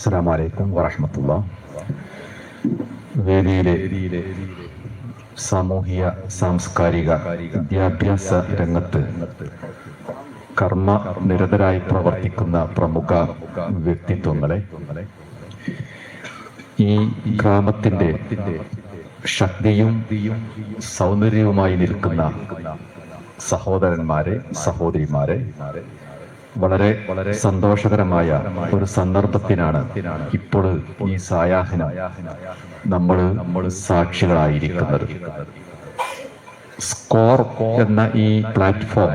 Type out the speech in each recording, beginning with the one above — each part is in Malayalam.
അസ്സലാമലൈക്കും വറഹമത്തുള്ള. വേദിയിലെ സാമൂഹിക സാംസ്കാരിക വിദ്യാഭ്യാസ രംഗത്ത് കർമ്മ നിരതരായി പ്രവർത്തിക്കുന്ന പ്രമുഖ വ്യക്തിത്വങ്ങളെ ഈ ഗ്രാമത്തിന്റെ ശക്തിയും സൗന്ദര്യവുമായി നിൽക്കുന്ന സഹോദരന്മാരെ സഹോദരിമാരെ വളരെ വളരെ സന്തോഷകരമായ ഒരു സന്ദർഭത്തിനാണ് ഇപ്പോൾ ഈ സായാഹന നമ്മൾ നമ്മൾ സാക്ഷികളായിരിക്കുന്നത്. സ്കോർ എന്ന ഈ പ്ലാറ്റ്ഫോം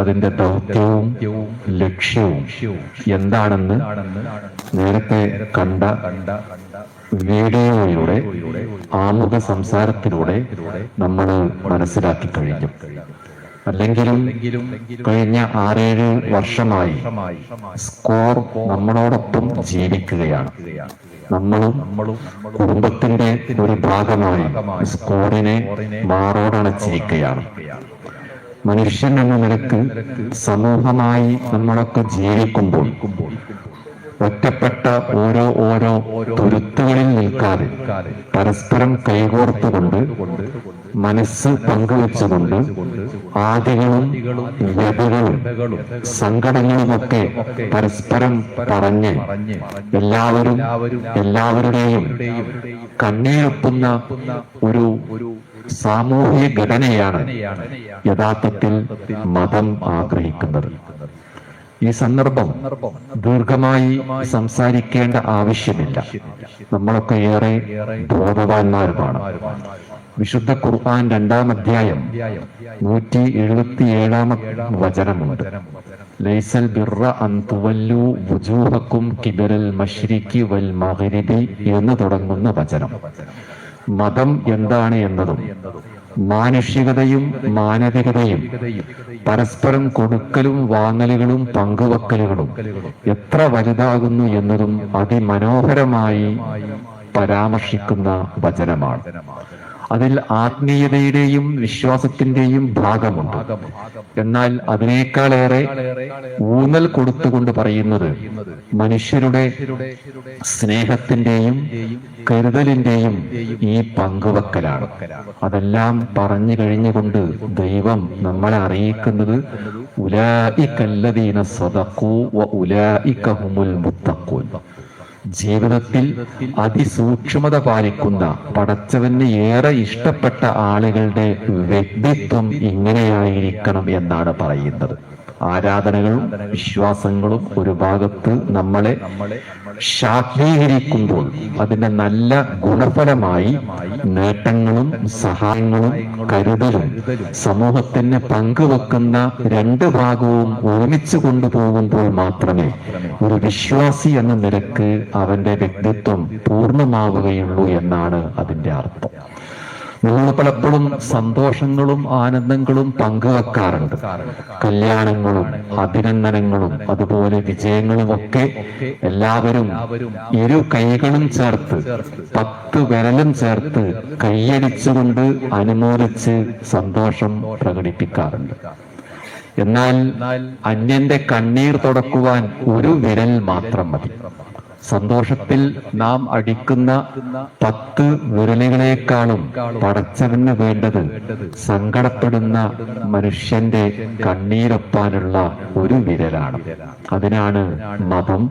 അതിന്റെ ദൗത്യവും ലക്ഷ്യവും എന്താണെന്ന് നേരത്തെ കണ്ട വീഡിയോയിലൂടെ ആമുഖ സംസാരത്തിലൂടെ നമ്മൾ മനസ്സിലാക്കി കഴിഞ്ഞു. അല്ലെങ്കിലും കഴിഞ്ഞ ആറേഴ് വർഷമായി സ്കോർ നമ്മളോടൊപ്പം ജീവിക്കുകയാണ്. നമ്മളും കുടുംബത്തിന്റെ ഒരു ഭാഗമായി സ്കോറിനെ മാറോടണച്ചിരിക്കുകയാണ് മനുഷ്യൻ എന്ന നിലയ്ക്ക് സമൂഹമായി നമ്മളൊക്കെ ജീവിക്കുമ്പോൾ ഒറ്റപ്പെട്ട ഓരോ ഓരോ തുരുത്തുകളിൽ നിൽക്കാതെ പരസ്പരം കൈകോർത്തുകൊണ്ട് മനസ്സ് പങ്കുവെച്ചുകൊണ്ട് ആദികളും വ്യതകളും സങ്കടങ്ങളുമൊക്കെ പരസ്പരം പറഞ്ഞ് എല്ലാവരും എല്ലാവരുടെയും കണ്ണീരൊപ്പുന്ന ഒരു സാമൂഹിക ഘടനയാണ് യഥാർത്ഥത്തിൽ മതം ആഗ്രഹിക്കുന്നത്. ഈ സന്ദർഭം ദീർഘമായി സംസാരിക്കേണ്ട ആവശ്യമില്ല. നമ്മളൊക്കെ ഏറെ ബോധവാന്മാരുമാണ്. വിശുദ്ധ ഖുർആൻ രണ്ടാം അധ്യായം നൂറ്റി എഴുപത്തി ഏഴാം വചനമുണ്ട്. ലൈസൽ ബിർറ വുജൂഹക്കും കിബരൽ മഷ്രിഖി വൽ എന്ന് തുടങ്ങുന്ന വചനം. മതം എന്താണ് എന്നതും മാനുഷികതയും മാനവികതയും പരസ്പരം കൊടുക്കലും വാങ്ങലുകളും പങ്കുവെക്കലുകളും എത്ര വലുതാകുന്നു എന്നതും അതിമനോഹരമായി പരാമർശിക്കുന്ന വചനമാണ്. അതിൽ ആത്മീയതയുടെയും വിശ്വാസത്തിന്റെയും ഭാഗമുണ്ട്. എന്നാൽ അതിനേക്കാളേറെ ഊന്നൽ കൊടുത്തുകൊണ്ട് പറയുന്നത് മനുഷ്യരുടെ സ്നേഹത്തിന്റെയും കരുതലിന്റെയും ഈ പങ്കുവെക്കലാണ്. അതെല്ലാം പറഞ്ഞു കഴിഞ്ഞുകൊണ്ട് ദൈവം നമ്മളെ അറിയിക്കുന്നത് ഉലാ ഇക്കല്ലതീന സദക്കൂ ഉലാ ഇക്കഹുമുൽ മുത്തക്കൂൻ ജീവിതത്തിൽ അതിസൂക്ഷ്മത പാലിക്കുന്ന പടച്ചവന് ഏറെ ഇഷ്ടപ്പെട്ട ആളുകളുടെ വ്യക്തിത്വം ഇങ്ങനെയായിരിക്കണം എന്നാണ് പറയുന്നത്. ആരാധനകളും വിശ്വാസങ്ങളും ഒരു ഭാഗത്ത് നമ്മളെ ശാക്തീകരിക്കുമ്പോൾ അതിന്റെ നല്ല ഗുണഫലമായി നേട്ടങ്ങളും സഹായങ്ങളും കരുതലും സമൂഹത്തിന് പങ്കുവെക്കുന്ന രണ്ട് ഭാഗവും ഒരുമിച്ച് കൊണ്ടുപോകുമ്പോൾ മാത്രമേ ഒരു വിശ്വാസി എന്ന നിലയ്ക്ക് അവന്റെ വ്യക്തിത്വം പൂർണമാവുകയുള്ളൂ എന്നാണ് അതിന്റെ അർത്ഥം. നമ്മൾ പലപ്പോഴും സന്തോഷങ്ങളും ആനന്ദങ്ങളും പങ്കുവെക്കാറുണ്ട് കല്യാണങ്ങളും അഭിനന്ദനങ്ങളും അതുപോലെ വിജയങ്ങളും ഒക്കെ എല്ലാവരും ഇരു കൈകളും ചേർത്ത് പത്ത് വിരലും ചേർത്ത് കൈയടിച്ചുകൊണ്ട് അനുമോദിച്ച് സന്തോഷം പ്രകടിപ്പിക്കാറുണ്ട്. എന്നാൽ അന്യന്റെ കണ്ണീർ തുടക്കുവാൻ ഒരു വിരൽ മാത്രം മതി. സന്തോഷത്തിൽ നാം അടിക്കുന്ന പത്ത് വിരലുകളെക്കാളും പടച്ചവന് വേണ്ടത് സങ്കടപ്പെടുന്ന മനുഷ്യന്റെ കണ്ണീരൊപ്പാനുള്ള ഒരു വിരലാണ്. അതിനാണ് മതം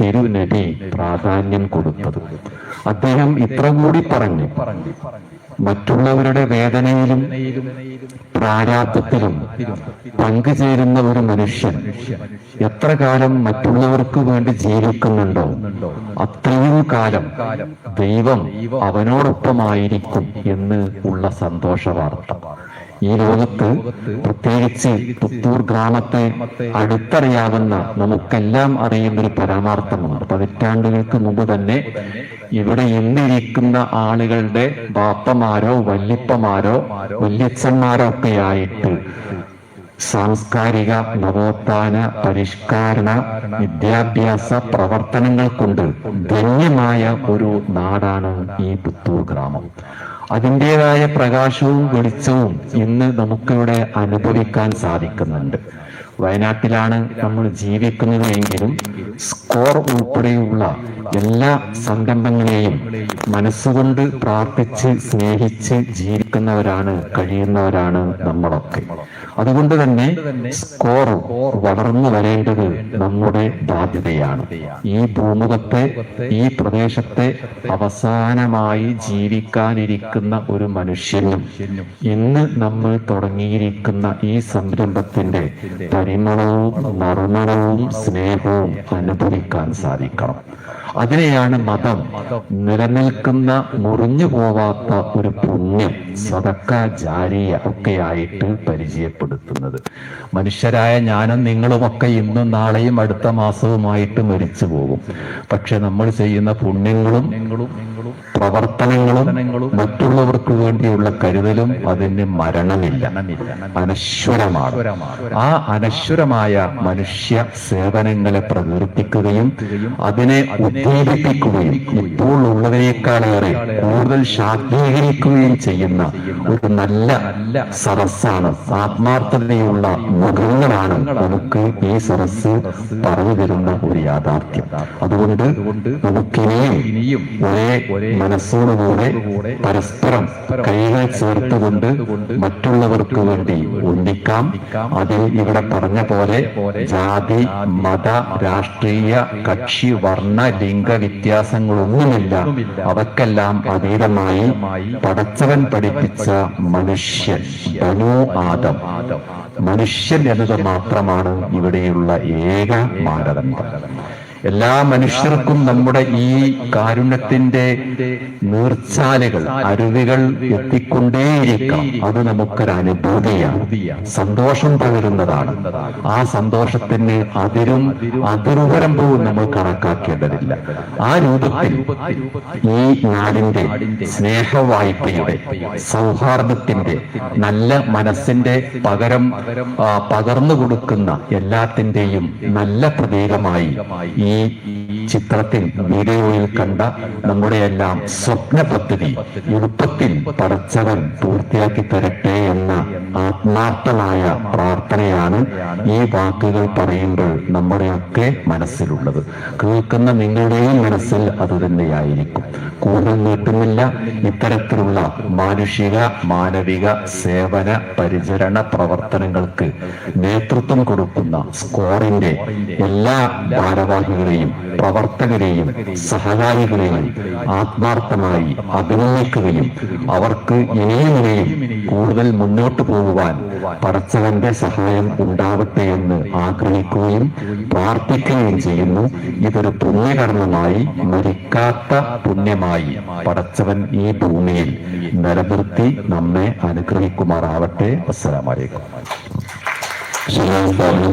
തിരുനബി പ്രാധാന്യം കൊടുത്തത്. അദ്ദേഹം ഇത്ര കൂടി പറഞ്ഞു. മറ്റുള്ളവരുടെ വേദനയിലും പ്രാരാബ്ദത്തിലും പങ്കുചേരുന്ന ഒരു മനുഷ്യൻ എത്ര കാലം മറ്റുള്ളവർക്ക് വേണ്ടി ജീവിക്കുന്നുണ്ടോ? അത്രയും കാലം ദൈവം അവനോടൊപ്പമായിരിക്കും എന്ന് ഉള്ള സന്തോഷ വാർത്ത ഈ ലോകത്ത് പ്രത്യേകിച്ച് പുത്തൂർ ഗ്രാമത്തെ അടുത്തറിയാവുന്ന നമുക്കെല്ലാം അറിയുന്ന ഒരു പരമാർത്ഥമാണ്. പതിറ്റാണ്ടുകൾക്ക് മുമ്പ് തന്നെ ഇവിടെ ഇന്നിരിക്കുന്ന ആളുകളുടെ ബാപ്പമാരോ വല്യപ്പമാരോ വല്യച്ഛന്മാരോ ഒക്കെ ആയിട്ട് സാംസ്കാരിക നവോത്ഥാന പരിഷ്കാരണ വിദ്യാഭ്യാസ പ്രവർത്തനങ്ങൾ കൊണ്ട് ധന്യമായ ഒരു നാടാണ് ഈ പുത്തൂർ ഗ്രാമം. അതിന്റെതായ പ്രകാശവും വെളിച്ചവും ഇന്ന് നമുക്കിവിടെ അനുഭവിക്കാൻ സാധിക്കുന്നുണ്ട്. വയനാട്ടിലാണ് നമ്മൾ ജീവിക്കുന്നത് എങ്കിലും സ്കോർ ഉൾപ്പെടെയുള്ള എല്ലാ സംരംഭങ്ങളെയും മനസ്സുകൊണ്ട് പ്രാർത്ഥിച്ച് സ്നേഹിച്ച് ജീവിക്കുന്നവരാണ് കഴിയുന്നവരാണ് നമ്മളൊക്കെ. അതുകൊണ്ട് തന്നെ സ്കോർ വളർന്നു വരേണ്ടത് നമ്മുടെ ബാധ്യതയാണ്. ഈ ഭൂമുഖത്തെ ഈ പ്രദേശത്തെ അവസാനമായി ജീവിക്കാനിരിക്കുന്ന ഒരു മനുഷ്യനും ഇന്ന് നമ്മൾ തുടങ്ങിയിരിക്കുന്ന ഈ സംരംഭത്തിന്റെ പരിമളവും നറുമണവും സ്നേഹവും അനുഭവിക്കാൻ സാധിക്കണം. അതിനെയാണ് മതം. നിലനിൽക്കുന്ന മുറിഞ്ഞു പോവാത്ത ഒരു പുണ്യം സതക്ക ജാരിയ ഒക്കെ ആയിട്ട് പരിചയപ്പെടുത്തുന്നത്. മനുഷ്യരായ ഞാനും നിങ്ങളുമൊക്കെ ഇന്നും നാളെയും അടുത്ത മാസവുമായിട്ട് മരിച്ചു പോകും. പക്ഷെ നമ്മൾ ചെയ്യുന്ന പുണ്യങ്ങളും പ്രവർത്തനങ്ങളും മറ്റുള്ളവർക്ക് വേണ്ടിയുള്ള കരുതലും അതിന് മരണമില്ല. അനശ്വരമാണ്. ആ അനശ്വരമായ മനുഷ്യ സേവനങ്ങളെ പ്രകീർത്തിക്കുകയും അതിനെ ഉത്തേജിപ്പിക്കുകയും ഇപ്പോൾ ഉള്ളതിനേക്കാളേറെ കൂടുതൽ ശാക്തീകരിക്കുകയും ചെയ്യുന്ന ഒരു നല്ല സദസ്സാണ്. ആത്മാർത്ഥതയുള്ള മുഖങ്ങളാണ് നമുക്ക് ഈ സരസ് പറഞ്ഞു തരുന്ന ഒരു യാഥാർത്ഥ്യം. അതുകൊണ്ട് നമുക്കിനിയും ഒരേ മനസ്സോടുകൂടെ പരസ്പരം കൈകൾ ചേർത്തുകൊണ്ട് മറ്റുള്ളവർക്ക് വേണ്ടി ഒന്നിക്കാം അതിൽ ഇവിടെ പറഞ്ഞ പോലെ ജാതി മത രാഷ്ട്രീയ കക്ഷി വർണ ലിംഗ വ്യത്യാസങ്ങളൊന്നുമില്ല. അവക്കെല്ലാം അതീതമായി പടച്ചവൻ പഠിപ്പിച്ച മനുഷ്യൻ ബനു ആദം. മനുഷ്യൻ എന്നത് മാത്രമാണ് ഇവിടെയുള്ള ഏക മാനദണ്ഡം. എല്ലാ മനുഷ്യർക്കും നമ്മുടെ ഈ കാരുണ്യത്തിന്റെ നീർച്ചാലകൾ അരുവികൾ എത്തിക്കൊണ്ടേയിരിക്കണം അത് നമുക്കൊരു അനുഭൂതിയാണ് സന്തോഷം പകരുന്നതാണ്. ആ സന്തോഷത്തിന് അതിരും അതിരുപരമ്പവും നമ്മൾ കണക്കാക്കേണ്ടതില്ല. ആ രൂപത്തിൽ ഈ നാടിന്റെ സ്നേഹവായ്പയുടെ സൗഹാർദ്ദത്തിന്റെ നല്ല മനസ്സിന്റെ പകരം പകർന്നു കൊടുക്കുന്ന എല്ലാത്തിന്റെയും നല്ല പ്രതീകമായി ഈ Mm-hmm. ചിത്രത്തിൽ വീഡിയോയിൽ കണ്ട നമ്മുടെ എല്ലാം സ്വപ്ന പദ്ധതി എളുപ്പത്തിൽ പടച്ചവൻ പൂർത്തിയാക്കി തരട്ടെ എന്ന ആത്മാർത്ഥമായ പ്രാർത്ഥനയാണ് ഈ വാക്കുകൾ പറയുമ്പോൾ നമ്മുടെയൊക്കെ മനസ്സിലുള്ളത്. കേൾക്കുന്ന നിങ്ങളുടെയും മനസ്സിൽ അത് തന്നെയായിരിക്കും. കൂടുതൽ നീട്ടുന്നില്ല ഇത്തരത്തിലുള്ള മാനുഷിക മാനവിക സേവന പരിചരണ പ്രവർത്തനങ്ങൾക്ക് നേതൃത്വം കൊടുക്കുന്ന സ്കോറിന്റെ എല്ലാ ഭാരവാഹികളെയും പ്രവർത്തകരെയും സഹകാരികളെയും ആത്മാർത്ഥമായി അഭിനന്ദിക്കുകയും അവർക്ക് ഇനിയും കൂടുതൽ മുന്നോട്ട് പോകുവാൻ പടച്ചവന്റെ സഹായം ഉണ്ടാവട്ടെ എന്ന് ആഗ്രഹിക്കുകയും പ്രാർത്ഥിക്കുകയും ചെയ്യുന്നു. ഇതൊരു പുണ്യകർമ്മമായി മരിക്കാത്ത പുണ്യമായി പടച്ചവൻ ഈ ഭൂമിയിൽ നിലനിർത്തി നമ്മെ അനുഗ്രഹിക്കുമാറാവട്ടെ. അസ്സലാമലൈക്കും